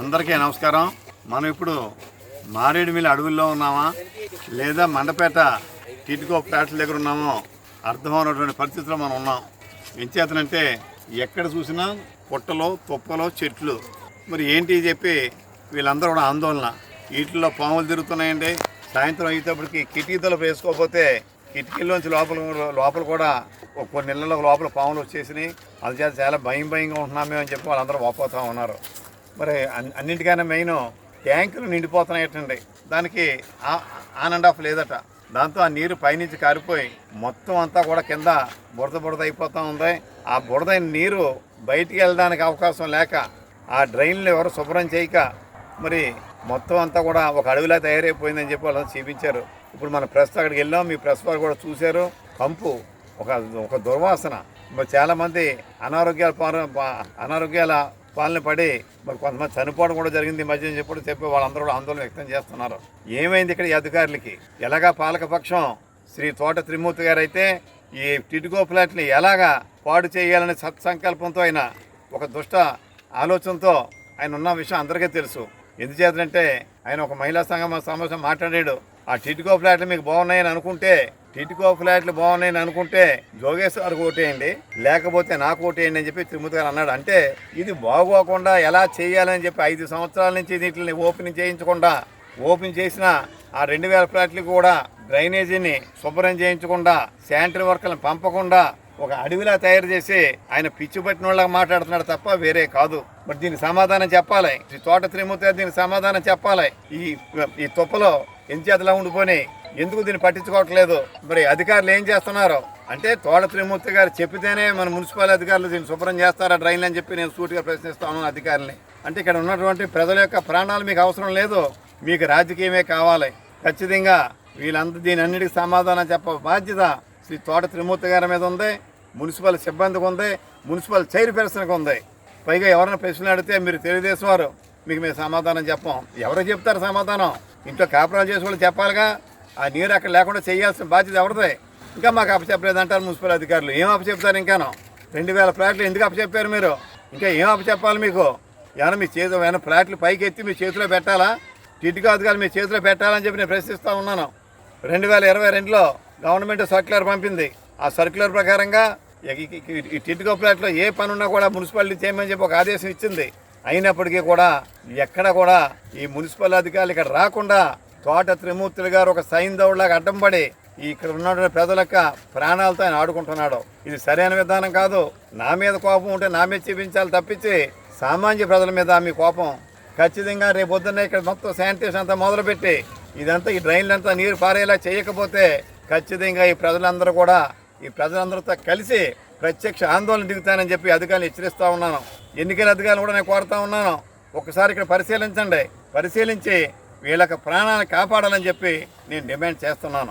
అందరికీ నమస్కారం. మనం ఇప్పుడు మారేడుమిల్లి అడవుల్లో ఉన్నామా? లేదా మండపేట టిటికో ఫ్లాట్ల దగ్గర ఉన్నామో? అర్థమైనటువంటి పరిస్థితిలో మనం ఉన్నాం. ఎంచేతనంటే ఎక్కడ చూసినా పుట్టలో తుప్పలో చెట్లు. మరి ఏంటి చెప్పి వీళ్ళందరూ కూడా ఆందోళన. వీటిల్లో పాములు తిరుగుతున్నాయండి. సాయంత్రం అయ్యేటప్పటికి కిటికీ వేసుకోకపోతే కిటికీలోంచి లోపల లోపల కూడా కొన్ని నెలల లోపల పాములు వచ్చేసినాయి. అందుచేత చాలా భయం భయంగా ఉంటున్నామే అని చెప్పి వాళ్ళందరూ వాపోతూ ఉన్నారు. మరి అన్- మెయిన్ ట్యాంకులు నిండిపోతున్నాయటండి. దానికి ఆ- ఆన్ అండ్ ఆఫ్ లేదట. దాంతో ఆ నీరు పైనుంచి కారిపోయి మొత్తం అంతా కూడా కింద బురద బురద అయిపోతూ ఉంది. ఆ బురదైన నీరు బయటికి వెళ్ళడానికి అవకాశం లేక ఆ డ్రైన్లు ఎవరు శుభ్రం చేయక మరి మొత్తం అంతా కూడా ఒక అడవిలా తయారైపోయిందని చెప్పి వాళ్ళని చూపించారు. ఇప్పుడు మన ప్రెస్ అక్కడికి వెళ్ళాం. మీ ప్రెస్ వారు కూడా చూశారు. కంపు ఒక ఒక దుర్వాసన. మరి చాలామంది అనారోగ్యాల పాల అనారోగ్యాల పాలన పడి మరి కొంతమంది చనిపోవడం కూడా జరిగింది ఈ మధ్య అని చెప్పి చెప్పి వాళ్ళందరూ కూడా ఆందోళన వ్యక్తం చేస్తున్నారు. ఏమైంది ఇక్కడ ఈ అధికారులకి? ఎలాగా పాలకపక్షం శ్రీ తోట త్రిమూర్తి గారు అయితే ఈ టిటికో ఫ్లాట్ని ఎలాగా పాడు చేయాలనే సత్సంకల్పంతో ఆయన ఒక దుష్ట ఆలోచనతో ఆయన ఉన్న విషయం అందరికీ తెలుసు. ఎందుచేతంటే ఆయన ఒక మహిళా సంఘం సమావేశం మాట్లాడాడు. ఆ టిటికో ఫ్లాట్లు మీకు బాగున్నాయని అనుకుంటే టిటికో ఫ్లాట్లు బాగున్నాయని అనుకుంటే జోగేశ్వర్ ఓటేయండి. లేకపోతే నాకు ఓటేయండి అని చెప్పి తిరుమతి గారు అన్నాడు. అంటే ఇది బాగోకుండా ఎలా చేయాలని చెప్పి ఐదు సంవత్సరాల నుంచి వీటిని ఓపెన్ చేయించకుండా ఓపెన్ చేసిన ఆ రెండు వేల ఫ్లాట్లు కూడా డ్రైనేజీని శుభ్రం చేయించకుండా శానిటరీ వర్కర్లను పంపకుండా ఒక అడవిలా తయారు చేసి ఆయన పిచ్చి పట్టిన వాళ్ళకి మాట్లాడుతున్నాడు తప్ప వేరే కాదు. మరి దీనికి సమాధానం చెప్పాలి. తోట త్రిమూర్తి దీనికి సమాధానం చెప్పాలి. ఈ ఈ తుప్పలో ఎంచేతలా ఉండిపోయి ఎందుకు దీన్ని పట్టించుకోవట్లేదు? మరి అధికారులు ఏం చేస్తున్నారు? అంటే తోట త్రిమూర్తి గారు చెప్పితేనే మన మున్సిపల్ అధికారులు దీన్ని శుభ్రం చేస్తారా డ్రైన్లు అని చెప్పి నేను సూటిగా ప్రశ్నిస్తాను అధికారుల్ని అంటే ఇక్కడ ఉన్నటువంటి ప్రజల యొక్క ప్రాణాలు మీకు అవసరం లేదు. మీకు రాజకీయమే కావాలి. ఖచ్చితంగా వీళ్ళంతా దీని అన్నిటికీ సమాధానం చెప్ప బాధ్యత శ్రీ తోట త్రిమూర్తి గారి మీద ఉంది మున్సిపల్ సిబ్బందికి ఉంది మున్సిపల్ చైర్పర్సన్కి ఉంది. పైగా ఎవరైనా ప్రశ్నలు అడిగితే మీరు తెలియజేసేవారు మీకు మేము సమాధానం చెప్పం. ఎవరు చెప్తారు సమాధానం? ఇంట్లో కాపురాలు చేసే వాళ్ళు చెప్పాలిగా. ఆ నీరు అక్కడ లేకుండా చేయాల్సిన బాధ్యత ఎవరిదే? ఇంకా మాకు అప్పచెప్పలేదు అంటారు మున్సిపల్ అధికారులు. ఏం అప్పచెప్తారు ఇంకాను? రెండు వేల ఫ్లాట్లు ఎందుకు అప్పచెప్పారు మీరు? ఇంకా ఏం అప్పచెప్పాలి మీకు? ఏమైనా మీ చేతిలో ఏమైనా ఫ్లాట్లు పైకి ఎత్తి మీ చేతిలో పెట్టాలా? టిటికో అధికారులు మీ చేతిలో పెట్టాలని చెప్పి నేను ప్రశ్నిస్తూ ఉన్నాను. రెండు వేల ఇరవై రెండులో గవర్నమెంట్ సర్క్యులర్ పంపింది. ఆ సర్క్యులర్ ప్రకారంగా ఈ- ఈ- ఫ్లాట్లో ఏ పని ఉన్నా కూడా మున్సిపాలిటీ చేయమని చెప్పి ఒక ఆదేశం ఇచ్చింది. అయినప్పటికీ కూడా ఎక్కడ కూడా ఈ మున్సిపల్ అధికారులు ఇక్కడ రాకుండా తోట త్రిమూర్తులు గారు ఒక సైన్ అడ్డం పడి ఇక్కడ ఉన్న ప్రజల యొక్క ప్రాణాలతో ఆయన ఆడుకుంటున్నాడు. ఇది సరైన విధానం కాదు. నా మీద కోపం ఉంటే నా మీద చూపించాలి తప్పించి సామాన్య ప్రజల మీద మీ కోపం. ఖచ్చితంగా రేపు పొద్దున్నే ఇక్కడ మొత్తం శానిటేషన్ అంతా మొదలుపెట్టి ఇదంతా ఈ డ్రైన్లంతా నీరు పారేలా చేయకపోతే ఖచ్చితంగా ఈ ప్రజలందరూ కూడా ఈ ప్రజలందరితో కలిసి ప్రత్యక్ష ఆందోళన దిగుతానని చెప్పి అధికారులు హెచ్చరిస్తూ ఉన్నాను. ఎన్నికల అధికారులు కూడా నేను కోరుతా ఉన్నాను. ఒకసారి ఇక్కడ పరిశీలించండి. పరిశీలించి వీళ్ళకి ప్రాణాన్ని కాపాడాలని చెప్పి నేను డిమాండ్ చేస్తున్నాను.